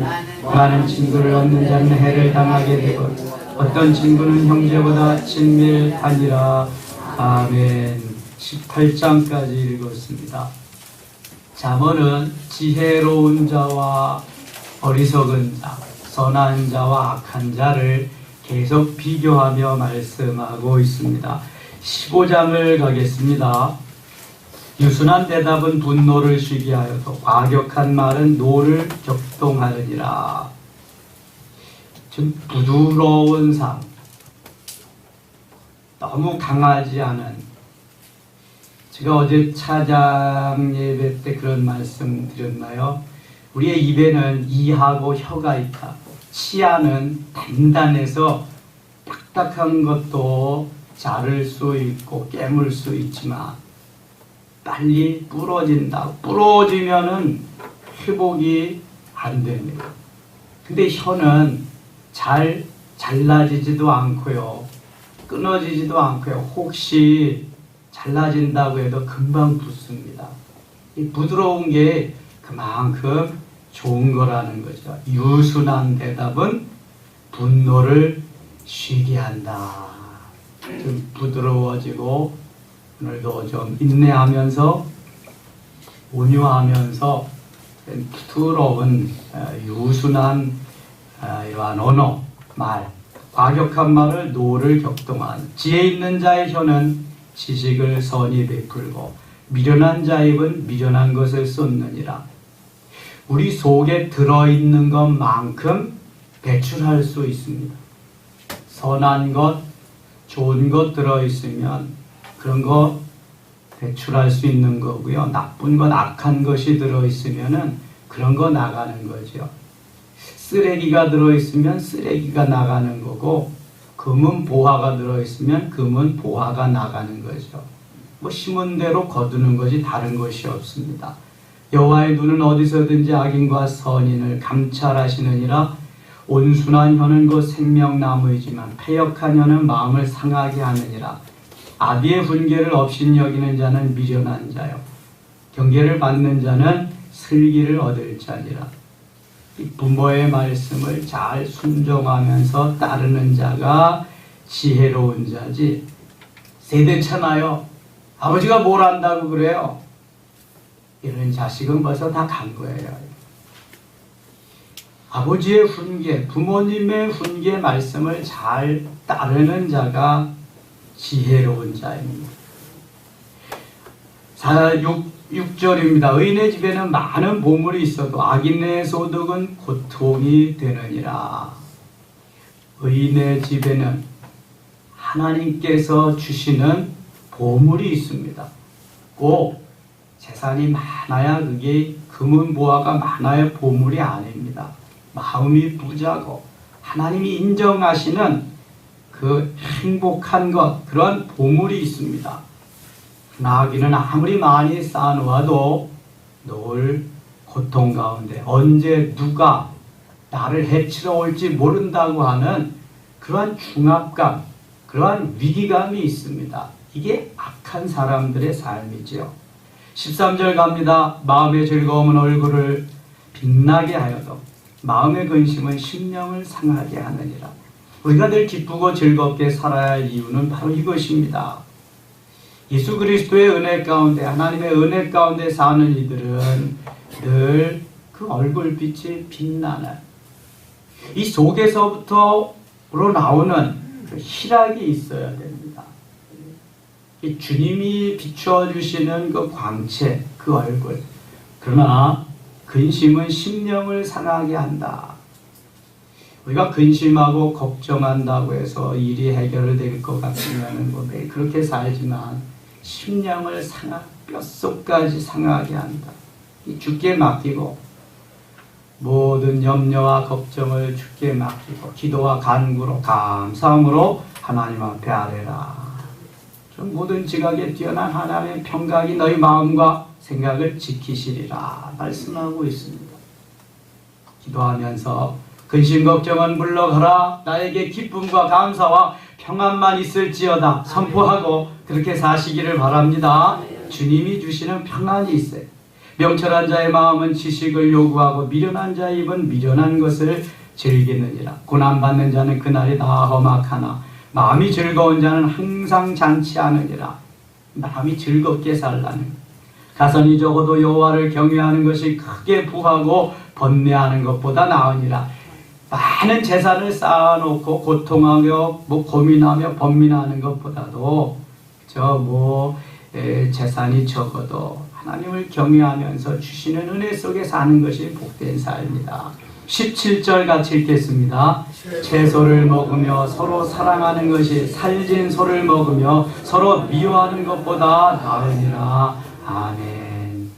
많은 친구를 얻는 자는 해를 당하게 되고 어떤 친구는 형제보다 친밀하니라 아멘 18장까지 읽었습니다. 잠언은 지혜로운 자와 어리석은 자, 선한 자와 악한 자를 계속 비교하며 말씀하고 있습니다. 15장을 가겠습니다. 유순한 대답은 분노를 쉬게 하여도 과격한 말은 노를 격동하느니라. 좀 부드러운 삶, 너무 강하지 않은. 제가 어제 차장 예배 때 그런 말씀 드렸나요? 우리의 입에는 이하고 혀가 있다. 치아는 단단해서 딱딱한 것도 자를 수 있고 깨물 수 있지만 빨리 부러진다. 부러지면은 회복이 안 됩니다. 근데 혀는 잘 잘라지지도 않고요. 끊어지지도 않고요. 혹시 잘라진다고 해도 금방 붙습니다. 이 부드러운 게 그만큼 좋은 거라는 거죠. 유순한 대답은 분노를 쉬게 한다. 좀 부드러워지고 오늘도 좀 인내하면서 온유하면서 부드러운 어, 유순한 어, 이러한 언어, 말, 과격한 말을 노를 격동한 지혜 있는 자의 혀는 지식을 선히 베풀고 미련한 자의 입은 미련한 것을 쏟느니라. 우리 속에 들어있는 것만큼 배출할 수 있습니다. 선한 것, 좋은 것 들어있으면 그런 거 배출할 수 있는 거고요. 나쁜 것, 악한 것이 들어있으면은 그런 거 나가는 거죠. 쓰레기가 들어있으면 쓰레기가 나가는 거고, 금은 보화가 들어있으면 금은 보화가 나가는 거죠. 뭐 심은 대로 거두는 것이 다른 것이 없습니다. 여호와의 눈은 어디서든지 악인과 선인을 감찰하시느니라 온순한 혀는 곧 생명나무이지만 패역한 혀는 마음을 상하게 하느니라 아비의 훈계를 없인 여기는 자는 미련한 자요. 경계를 받는 자는 슬기를 얻을 자니라. 이 부모의 말씀을 잘 순종하면서 따르는 자가 지혜로운 자지. 세대잖아요 아버지가 뭘 안다고 그래요? 이런 자식은 벌써 다 간 거예요. 아버지의 훈계, 부모님의 훈계 말씀을 잘 따르는 자가 지혜로운 자입니다. 4, 6, 6절입니다. 의인의 집에는 많은 보물이 있어도 악인의 소득은 고통이 되느니라. 의인의 집에는 하나님께서 주시는 보물이 있습니다. 꼭 재산이 많아야 그게 금은 보화가 많아야 보물이 아닙니다. 마음이 부자고 하나님이 인정하시는 그 행복한 것 그런 보물이 있습니다. 나귀는 아무리 많이 쌓아놓아도 늘 고통 가운데 언제 누가 나를 해치러 올지 모른다고 하는 그러한 중압감, 그러한 위기감이 있습니다. 이게 악한 사람들의 삶이지요. 13절 갑니다. 마음의 즐거움은 얼굴을 빛나게 하여도 마음의 근심은 심령을 상하게 하느니라. 우리가 늘 기쁘고 즐겁게 살아야 할 이유는 바로 이것입니다. 예수 그리스도의 은혜 가운데 하나님의 은혜 가운데 사는 이들은 늘 그 얼굴빛이 빛나는 이 속에서부터 우러나오는 그 희락이 있어야 됩니다. 이 주님이 비추어주시는 그 광채, 그 얼굴. 그러나 근심은 심령을 상하게 한다. 우리가 근심하고 걱정한다고 해서 일이 해결될 것 같으면 뭐 매일 그렇게 살지만 심령을 상하, 뼛속까지 상하게 한다. 이 주께 맡기고 모든 염려와 걱정을 주께 맡기고 기도와 간구로 감사함으로 하나님 앞에 아뢰라. 좀 모든 지각에 뛰어난 하나님의 평강이 너희 마음과 생각을 지키시리라 말씀하고 있습니다. 기도하면서 근심 걱정은 물러가라 나에게 기쁨과 감사와 평안만 있을지어다 선포하고 그렇게 사시기를 바랍니다. 주님이 주시는 평안이 있어요. 명철한 자의 마음은 지식을 요구하고 미련한 자의 입은 미련한 것을 즐기느니라. 고난받는 자는 그날이 다 험악하나 마음이 즐거운 자는 항상 잔치하느니라. 마음이 즐겁게 살라는 가선이 적어도 여호와를 경외하는 것이 크게 부하고 번뇌하는 것보다 나으니라. 많은 재산을 쌓아놓고 고통하며 뭐 고민하며 번민하는 것보다도 저뭐 재산이 적어도 하나님을 경외하면서 주시는 은혜 속에 사는 것이 복된 삶이다. 17절 같이 읽겠습니다. 채소를 먹으며 서로 사랑하는 것이 살진 소를 먹으며 서로 미워하는 것보다 나으니라. 아멘.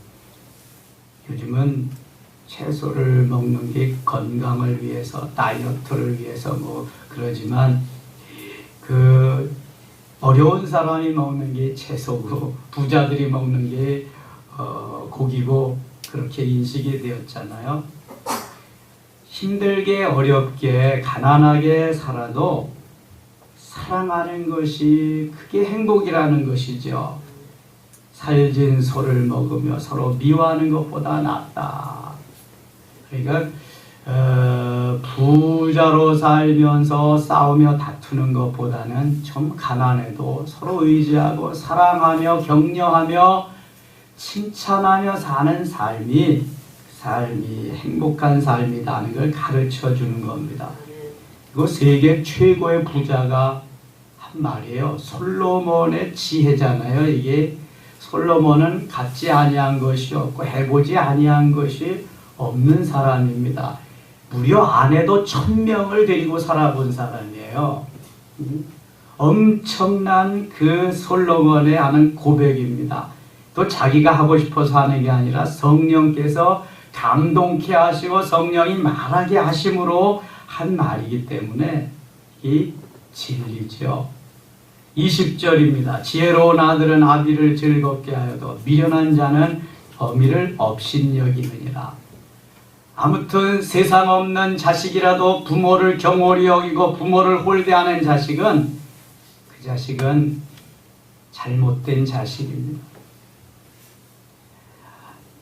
요즘은 채소를 먹는 게 건강을 위해서 다이어트를 위해서 뭐 그러지만 그 어려운 사람이 먹는 게 채소고 부자들이 먹는 게 어, 고기고 그렇게 인식이 되었잖아요. 힘들게 어렵게 가난하게 살아도 사랑하는 것이 그게 행복이라는 것이죠. 살진 소를 먹으며 서로 미워하는 것보다 낫다. 그러니까 어, 부자로 살면서 싸우며 다투는 것보다는 좀 가난해도 서로 의지하고 사랑하며 격려하며 칭찬하며 사는 삶이 삶이 행복한 삶이라는 걸 가르쳐 주는 겁니다. 이거 세계 최고의 부자가 한 말이에요. 솔로몬의 지혜잖아요. 이게 솔로몬은 갖지 아니한 것이 없고 해보지 아니한 것이 없는 사람입니다. 무려 아내도 천 명을 데리고 살아본 사람이에요. 음? 엄청난 그 솔로몬의 하는 고백입니다. 또 자기가 하고 싶어서 하는 게 아니라 성령께서 감동케 하시고 성령이 말하게 하심으로 한 말이기 때문에 이 진리죠. 20절입니다. 지혜로운 아들은 아비를 즐겁게 하여도 미련한 자는 범위를 업신여기느니라. 아무튼 세상 없는 자식이라도 부모를 경홀히 여기고 부모를 홀대하는 자식은 그 자식은 잘못된 자식입니다.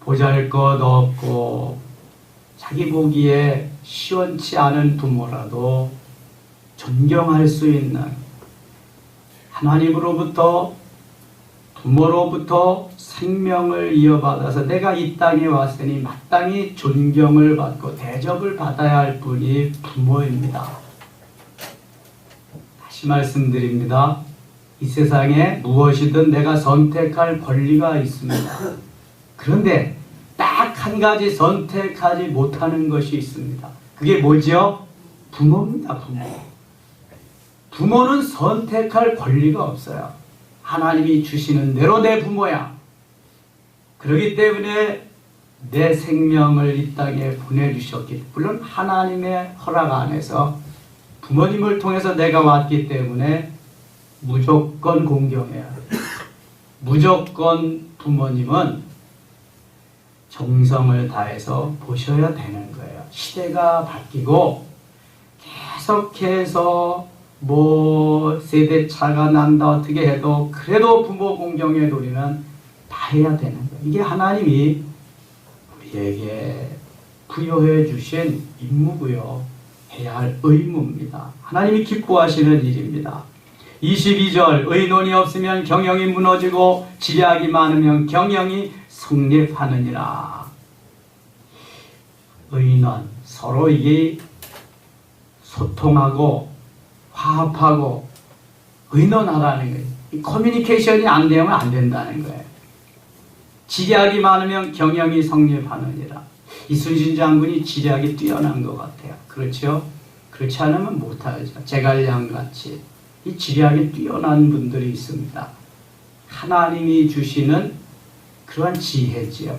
보잘 것 없고 자기 보기에 시원치 않은 부모라도 존경할 수 있는 하나님으로부터 부모로부터 생명을 이어받아서 내가 이 땅에 왔으니 마땅히 존경을 받고 대접을 받아야 할 분이 부모입니다. 다시 말씀드립니다. 이 세상에 무엇이든 내가 선택할 권리가 있습니다. 그런데 딱 한 가지 선택하지 못하는 것이 있습니다. 그게 뭐죠? 부모입니다, 부모. 부모는 선택할 권리가 없어요. 하나님이 주시는 대로 내 부모야. 그렇기 때문에 내 생명을 이 땅에 보내주셨기 물론 하나님의 허락 안에서 부모님을 통해서 내가 왔기 때문에 무조건 공경해야 돼. 무조건 부모님은 정성을 다해서 보셔야 되는 거예요. 시대가 바뀌고 계속해서 뭐 세대 차가 난다 어떻게 해도 그래도 부모 공경의 도리는 다 해야 되는 거예요. 이게 하나님이 우리에게 부여해 주신 임무고요. 해야 할 의무입니다. 하나님이 기뻐하시는 일입니다. 22절 의논이 없으면 경영이 무너지고 지략이 많으면 경영이 성립하느니라. 의논 서로 이게 소통하고 화합하고 의논하라는 거예요. 이 커뮤니케이션이 안 되면 안 된다는 거예요. 지략이 많으면 경영이 성립하느니라. 이순신 장군이 지략이 뛰어난 것 같아요. 그렇죠? 그렇지 않으면 못하죠. 제갈량같이 이 지략이 뛰어난 분들이 있습니다. 하나님이 주시는 그러한 지혜지요.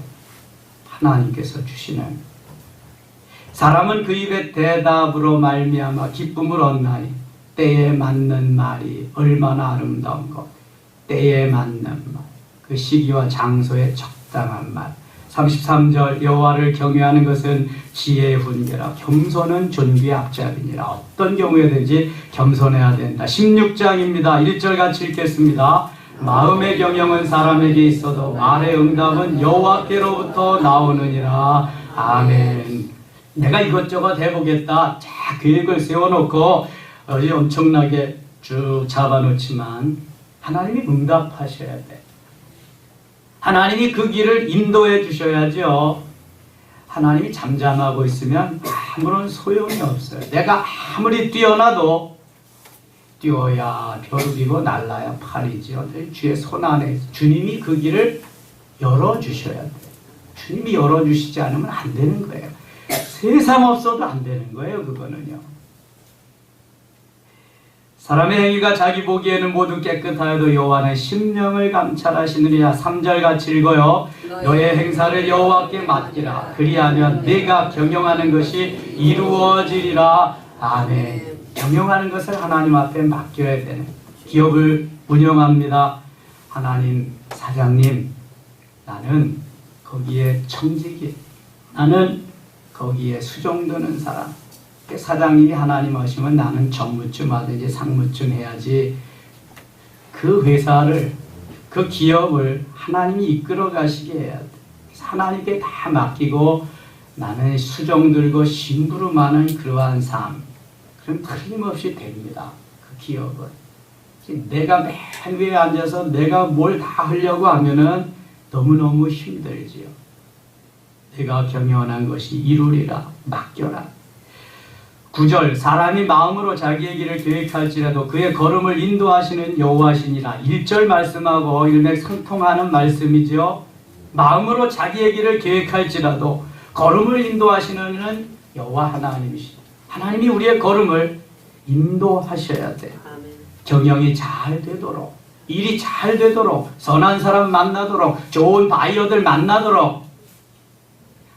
하나님께서 주시는 사람은 그 입의 대답으로 말미암아 기쁨을 얻나니 때에 맞는 말이 얼마나 아름다운 것. 때에 맞는 말. 그 시기와 장소에 적당한 말. 33절 여호와를 경외하는 것은 지혜의 훈계라. 겸손은 존귀의 앞잡이니라. 어떤 경우에든지 겸손해야 된다. 16장입니다. 1절 같이 읽겠습니다. 마음의 경영은 사람에게 있어도 말의 응답은 여호와께로부터 나오느니라. 아멘. 내가 이것저것 해보겠다. 자 계획을 세워놓고 어, 엄청나게 쭉 잡아놓지만 하나님이 응답하셔야 돼. 하나님이 그 길을 인도해 주셔야죠. 하나님이 잠잠하고 있으면 아무런 소용이 없어요. 내가 아무리 뛰어나도 뛰어야 벼룩이고 날라야 팔이지요. 주의 손 안에 주님이 그 길을 열어 주셔야 돼요. 주님이 열어 주시지 않으면 안 되는 거예요. 세상 없어도 안 되는 거예요. 그거는요. 사람의 행위가 자기 보기에는 모두 깨끗하여도 여호와는 심령을 감찰하시느니라 3절 같이 읽어요. 너의 행사를 여호와께 맡기라. 그리하면 내가 경영하는 것이 이루어지리라. 아멘. 경영하는 것을 하나님 앞에 맡겨야 되는 기업을 운영합니다. 하나님 사장님 나는 거기에 청직이 나는 거기에 수종드는 사람 사장님이 하나님 하시면 나는 정무쯤 하든지 상무쯤 해야지 그 회사를 그 기업을 하나님이 이끌어 가시게 해야 돼. 하나님께 다 맡기고 나는 수종 들고 심부름하는 그러한 삶. 그럼 틀림없이 됩니다. 그 기업은. 내가 맨 위에 앉아서 내가 뭘 다 하려고 하면은 너무너무 힘들지요. 내가 경영한 것이 이루리라 맡겨라. 9절 사람이 마음으로 자기의 길을 계획할지라도 그의 걸음을 인도하시는 여호와시니라 1절 말씀하고 일맥상통하는 말씀이죠. 마음으로 자기의 길을 계획할지라도 걸음을 인도하시는 여호와 하나님이시다. 하나님이 우리의 걸음을 인도하셔야 돼. 경영이 잘 되도록 일이 잘 되도록 선한 사람 만나도록 좋은 바이어들 만나도록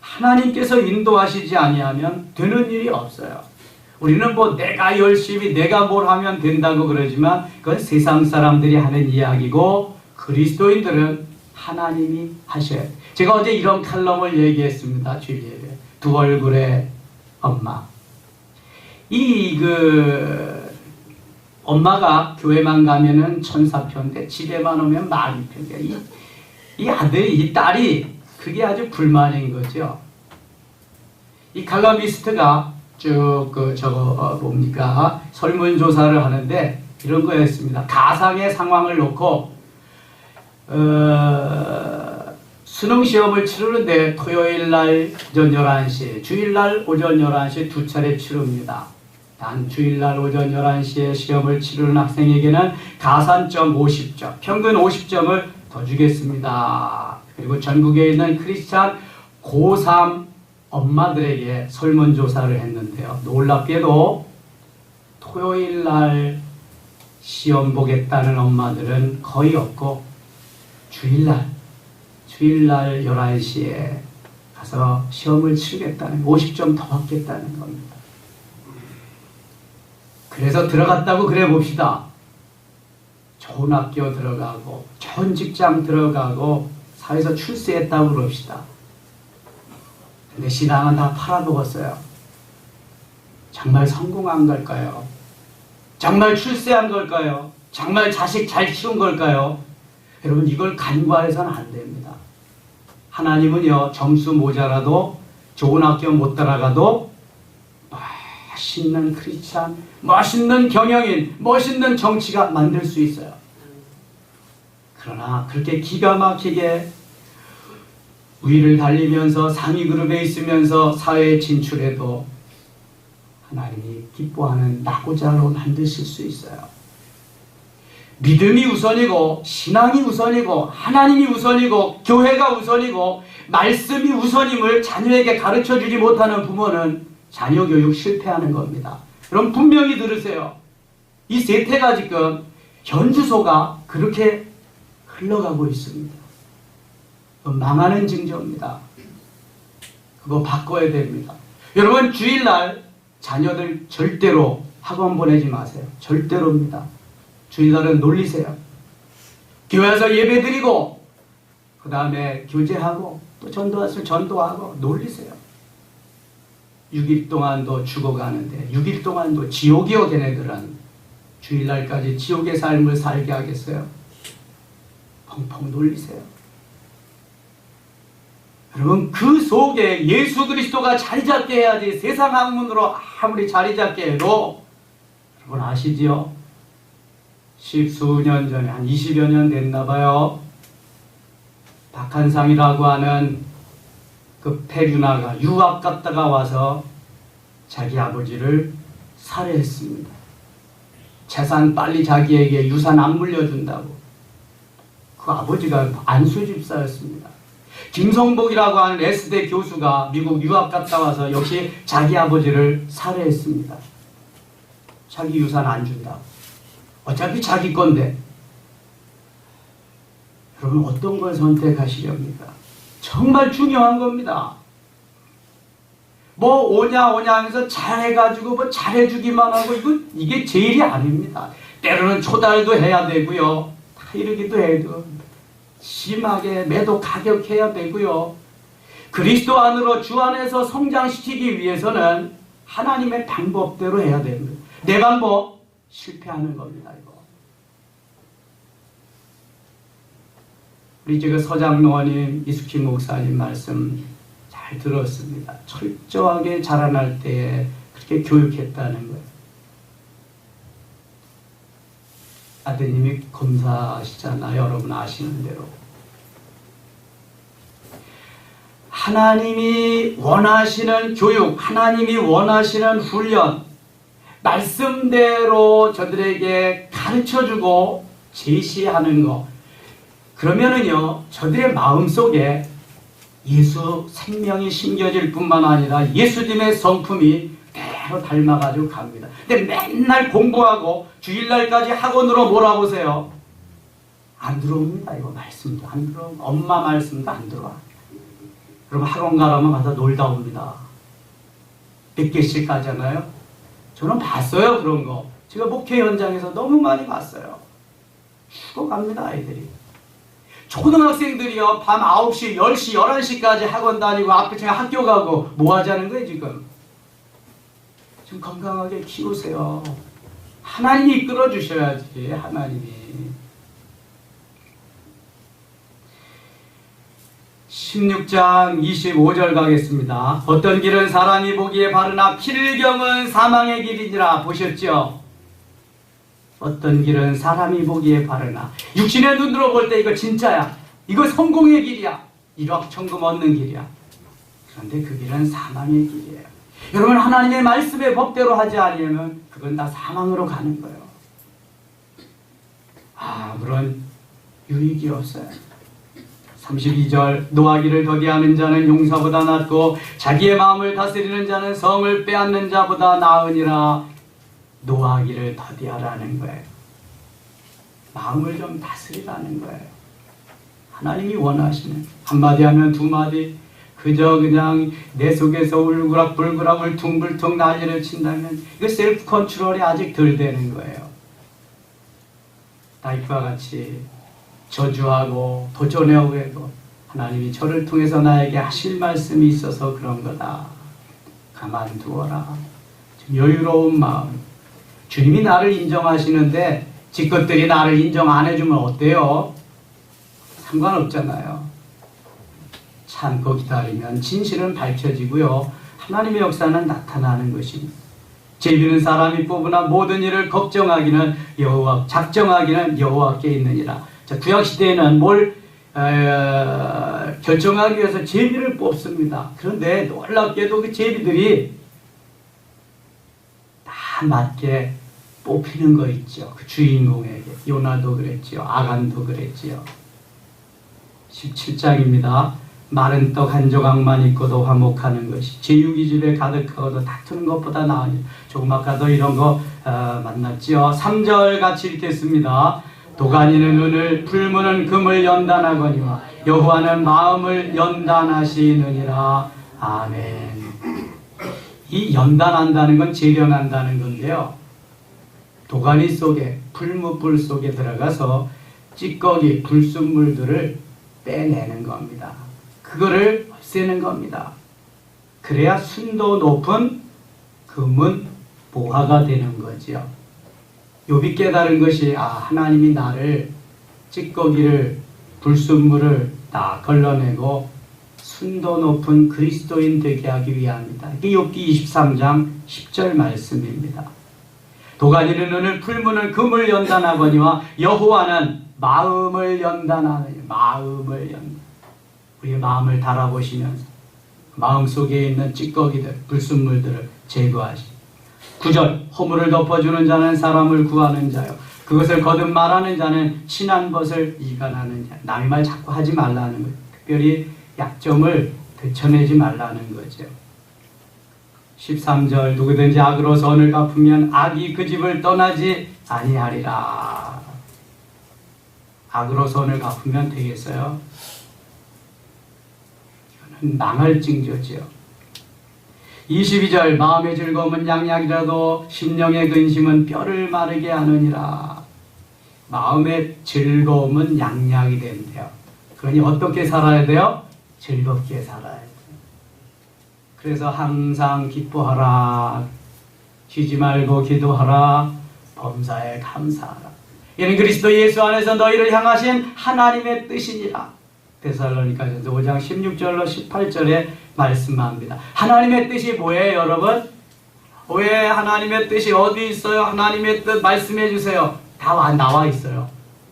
하나님께서 인도하시지 아니하면 되는 일이 없어요. 우리는 뭐 내가 열심히 내가 뭘 하면 된다고 그러지만 그건 세상 사람들이 하는 이야기고 그리스도인들은 하나님이 하셔야 돼. 제가 어제 이런 칼럼을 얘기했습니다. 주일예배. 두 얼굴의 엄마. 이 그 엄마가 교회만 가면은 천사편인데 집에만 오면 마귀편이야. 이, 이 아들이 이 딸이 그게 아주 불만인 거죠. 이 칼럼니스트가 쭉 그 저거 어, 뭡니까 설문조사를 하는데 이런 거였습니다. 가상의 상황을 놓고 어, 수능 시험을 치르는데 토요일 날 오전 11시, 주일 날 오전 11시 두 차례 치릅니다. 단 주일 날 오전 11시에 시험을 치르는 학생에게는 가산점 50점, 평균 50점을 더 주겠습니다. 그리고 전국에 있는 크리스찬 고3 엄마들에게 설문조사를 했는데요. 놀랍게도 토요일 날 시험 보겠다는 엄마들은 거의 없고 주일날, 주일날 11시에 가서 시험을 치르겠다는 50점 더 받겠다는 겁니다. 그래서 들어갔다고 그래 봅시다. 좋은 학교 들어가고 좋은 직장 들어가고 사회에서 출세했다고 그럽시다. 근데 신앙은 다 팔아먹었어요. 정말 성공한 걸까요? 정말 출세한 걸까요? 정말 자식 잘 키운 걸까요? 여러분 이걸 간과해서는 안 됩니다. 하나님은요 점수 모자라도 좋은 학교 못 따라가도 멋있는 크리스찬, 멋있는 경영인, 멋있는 정치가 만들 수 있어요. 그러나 그렇게 기가 막히게 위를 달리면서 상위 그룹에 있으면서 사회에 진출해도 하나님이 기뻐하는 낙오자로 만드실 수 있어요. 믿음이 우선이고 신앙이 우선이고 하나님이 우선이고 교회가 우선이고 말씀이 우선임을 자녀에게 가르쳐 주지 못하는 부모는 자녀 교육 실패하는 겁니다. 여러분 분명히 들으세요. 이 세태가 지금 현주소가 그렇게 흘러가고 있습니다. 망하는 징조입니다. 그거 바꿔야 됩니다. 여러분 주일날 자녀들 절대로 학원 보내지 마세요. 절대로입니다. 주일날은 놀리세요. 교회에서 예배 드리고 그 다음에 교제하고 또 전도하시면 전도하고 놀리세요. 6일 동안도 죽어가는데 6일 동안도 지옥이요 걔네들은 주일날까지 지옥의 삶을 살게 하겠어요. 펑펑 놀리세요. 여러분 그 속에 예수 그리스도가 자리 잡게 해야지 세상 학문으로 아무리 자리 잡게 해도 여러분 아시지요? 십수년 전에 한 20여 년 됐나 봐요. 박한상이라고 하는 그 페류나가 유학 갔다가 와서 자기 아버지를 살해했습니다. 재산 빨리 자기에게 유산 안 물려준다고. 그 아버지가 안수 집사였습니다. 김성복이라고 하는 S대 교수가 미국 유학 갔다 와서 역시 자기 아버지를 살해했습니다. 자기 유산 안 준다고. 어차피 자기 건데. 여러분 어떤 걸 선택하시렵니까? 정말 중요한 겁니다. 뭐 오냐 오냐 하면서 잘해가지고 뭐 잘해주기만 하고 이거 이게 제일이 아닙니다. 때로는 초달도 해야 되고요. 다 이러기도 해도 심하게 매도 가격해야 되고요. 그리스도 안으로 주 안에서 성장시키기 위해서는 하나님의 방법대로 해야 됩니다. 내 방법 실패하는 겁니다. 이거. 우리 지금 서장로님, 이수키 목사님 말씀 잘 들었습니다. 철저하게 자라날 때에 그렇게 교육했다는 거예요. 아드님이 검사하시잖아요. 여러분 아시는 대로. 하나님이 원하시는 교육, 하나님이 원하시는 훈련, 말씀대로 저들에게 가르쳐주고 제시하는 것. 그러면은요, 저들의 마음 속에 예수 생명이 심겨질 뿐만 아니라 예수님의 성품이 대로 닮아가지고 갑니다. 근데 맨날 공부하고 주일날까지 학원으로 몰아보세요. 안 들어옵니다. 이거 말씀도 안 들어. 엄마 말씀도 안 들어와. 여러분 학원 가라면 가서 놀다 옵니다. 몇 개씩 가잖아요. 저는 봤어요 그런 거. 제가 목회 현장에서 너무 많이 봤어요. 죽어갑니다 아이들이. 초등학생들이요 밤 9시, 10시, 11시까지 학원 다니고 앞에 제가 학교 가고 뭐 하자는 거예요 지금? 좀 건강하게 키우세요. 하나님이 이끌어 주셔야지 하나님이. 16장 25절 가겠습니다. 어떤 길은 사람이 보기에 바르나 필경은 사망의 길이니라 보셨죠? 어떤 길은 사람이 보기에 바르나 육신의 눈으로 볼 때 이거 진짜야. 이거 성공의 길이야. 일확천금 얻는 길이야. 그런데 그 길은 사망의 길이에요. 여러분 하나님의 말씀의 법대로 하지 않으면 그건 다 사망으로 가는 거예요. 아무런 유익이 없어요. 32절 노하기를 더디하는 자는 용사보다 낫고 자기의 마음을 다스리는 자는 성을 빼앗는 자보다 나으니라 노하기를 더디하라는 거예요. 마음을 좀 다스리라는 거예요. 하나님이 원하시는 한마디 하면 두 마디 그저 그냥 내 속에서 울그락불그락 울퉁불퉁 난리를 친다면 이거 셀프 컨트롤이 아직 덜 되는 거예요. 다윗과 같이 저주하고 도전해오고 해도 하나님이 저를 통해서 나에게 하실 말씀이 있어서 그런 거다. 가만두어라. 좀 여유로운 마음. 주님이 나를 인정하시는데 지것들이 나를 인정 안 해주면 어때요? 상관없잖아요. 참고 기다리면 진실은 밝혀지고요. 하나님의 역사는 나타나는 것입니다. 제비는 사람이 뽑으나 모든 일을 걱정하기는 여호와 작정하기는 여호와께 있느니라. 자, 구약 시대에는 뭘 에, 결정하기 위해서 제비를 뽑습니다. 그런데 놀랍게도 그 제비들이 다 맞게 뽑히는 거 있죠. 그 주인공에게 요나도 그랬지요. 아간도 그랬지요. 17장입니다. 마른 떡 한 조각만 있고도 화목하는 것이 제육이 집에 가득하고도 다투는 것보다 나으니 조금 아까도 이런 거 어, 만났지요. 3절 같이 읽겠습니다. 도가니는 은을 불무는 금을 연단하거니와 여호와는 마음을 연단하시느니라. 아멘. 이 연단한다는 건 재련한다는 건데요. 도가니 속에 불무불 속에 들어가서 찌꺼기 불순물들을 빼내는 겁니다. 그거를 없애는 겁니다. 그래야 순도 높은 금은 보화가 되는 거지요. 욥이 깨달은 것이 아 하나님이 나를 찌꺼기를 불순물을 다 걸러내고 순도 높은 그리스도인 되게 하기 위함이다. 이게 욥기 23장 10절 말씀입니다. 도가니는 눈을 풀무는 금을 연단하거니와 여호와는 마음을 연단하느니 마음을 연 우리의 마음을 달아보시면서 마음 속에 있는 찌꺼기들 불순물들을 제거하시. 9절 허물을 덮어주는 자는 사람을 구하는 자요. 그것을 거듭 말하는 자는 친한 것을 이간하는 자. 남의 말 자꾸 하지 말라는 거예요. 특별히 약점을 되쳐내지 말라는 거죠. 13절 누구든지 악으로 선을 갚으면 악이 그 집을 떠나지 아니하리라. 악으로 선을 갚으면 되겠어요? 이거는 망할 징조지요. 22절 마음의 즐거움은 양약이라도 심령의 근심은 뼈를 마르게 하느니라. 마음의 즐거움은 양약이 된대요. 그러니 어떻게 살아야 돼요? 즐겁게 살아야 돼요. 그래서 항상 기뻐하라. 쉬지 말고 기도하라. 범사에 감사하라. 이는 그리스도 예수 안에서 너희를 향하신 하나님의 뜻이니라. 데살로니가전서 5장 16절로 18절에 말씀합니다. 하나님의 뜻이 뭐예요, 여러분? 왜 하나님의 뜻이 어디 있어요? 하나님의 뜻 말씀해 주세요. 다 와- 나와 있어요.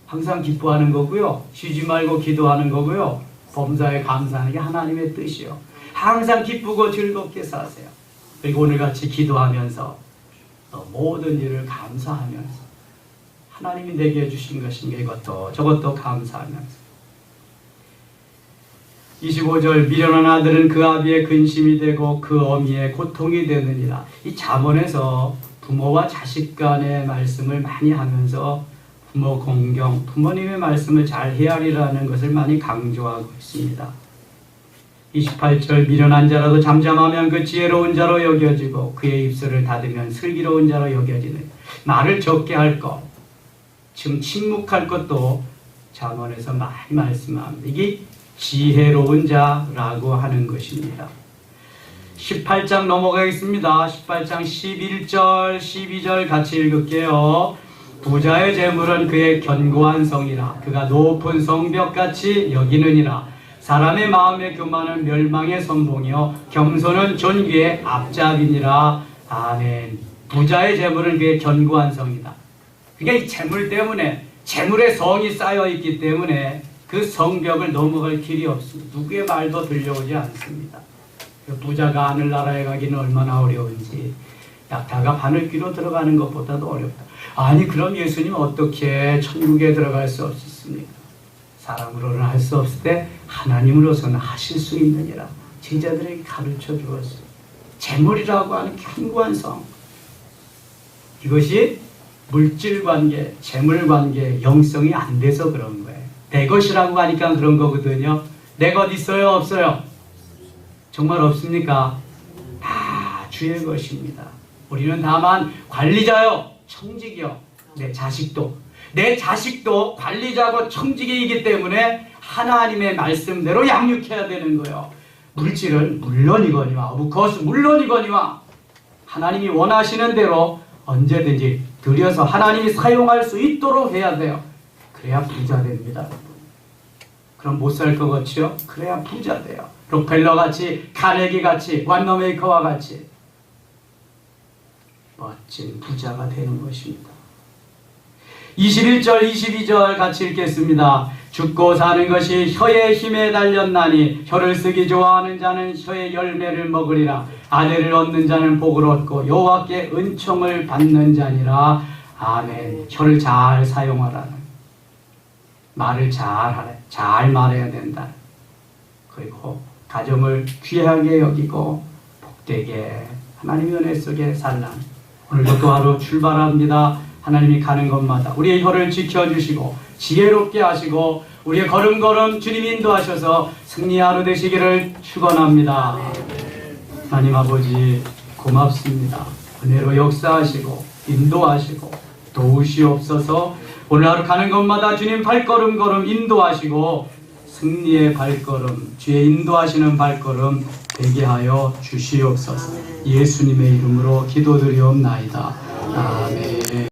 항상 기뻐하는 거고요. 쉬지 말고 기도하는 거고요. 범사에 감사하는 게 하나님의 뜻이요. 항상 기쁘고 즐겁게 사세요. 그리고 오늘 같이 기도하면서 또 모든 일을 감사하면서 하나님이 내게 해주신 것인가 이것도 저것도 감사하면서 25절 미련한 아들은 그 아비의 근심이 되고 그 어미의 고통이 되느니라 이 잠언에서 부모와 자식 간의 말씀을 많이 하면서 부모 공경, 부모님의 말씀을 잘 헤아리라는 것을 많이 강조하고 있습니다. 28절 미련한 자라도 잠잠하면 그 지혜로운 자로 여겨지고 그의 입술을 닫으면 슬기로운 자로 여겨지는 말을 적게 할 것, 지금 침묵할 것도 잠언에서 많이 말씀합니다. 이게 지혜로운 자라고 하는 것입니다. 18장 넘어가겠습니다. 18장 11절, 12절 같이 읽을게요. 부자의 재물은 그의 견고한 성이라 그가 높은 성벽같이 여기느니라 사람의 마음의 교만은 멸망의 선봉이요 겸손은 존귀의 앞잡이니라 아멘 부자의 재물은 그의 견고한 성이다 그게 이 재물 때문에 재물의 성이 쌓여 있기 때문에 그 성벽을 넘어갈 길이 없습니다 누구의 말도 들려오지 않습니다 그 부자가 하늘나라에 가기는 얼마나 어려운지 약타가 바늘귀로 들어가는 것보다도 어렵다. 아니 그럼 예수님 어떻게 천국에 들어갈 수 없습니까? 사람으로는 할 수 없을 때 하나님으로서는 하실 수 있느니라 제자들에게 가르쳐 주었어요. 재물이라고 하는 견고한 성 이것이 물질 관계, 재물 관계, 영성이 안 돼서 그런 거예요. 내 것이라고 하니까 그런 거거든요. 내 것 있어요, 없어요? 정말 없습니까? 다 주의 것입니다. 우리는 다만 관리자요, 청직이요. 내 자식도. 내 자식도 관리자고 청직이기 때문에 하나님의 말씀대로 양육해야 되는 거예요. 물질은 물론이거니와, 그것은 물론이거니와, 하나님이 원하시는 대로 언제든지 들여서 하나님이 사용할 수 있도록 해야 돼요. 그래야 부자 됩니다. 그럼 못 살 것 같지요? 그래야 부자 돼요. 록펠러 같이, 카네기 같이, 완너메이커와 같이 멋진 부자가 되는 것입니다. 21절, 22절 같이 읽겠습니다. 죽고 사는 것이 혀의 힘에 달렸나니 혀를 쓰기 좋아하는 자는 혀의 열매를 먹으리라. 아내를 얻는 자는 복을 얻고 여호와께 은총을 받는 자니라. 아멘. 혀를 잘 사용하라는 말을 잘. 잘 말해야 된다. 그리고 가정을 귀하게 여기고 복되게 하나님의 은혜 속에 살라. 오늘도 또 하루 출발합니다. 하나님이 가는 곳마다 우리의 혀를 지켜주시고 지혜롭게 하시고 우리의 걸음걸음 주님 인도하셔서 승리 하루 되시기를 축원합니다. 하나님 아버지 고맙습니다. 은혜로 역사하시고 인도하시고 도우시옵소서 오늘 하루 가는 곳마다 주님 발걸음 걸음 인도하시고 승리의 발걸음 주의 인도하시는 발걸음 되게 하여 주시옵소서 예수님의 이름으로 기도드리옵나이다. 아멘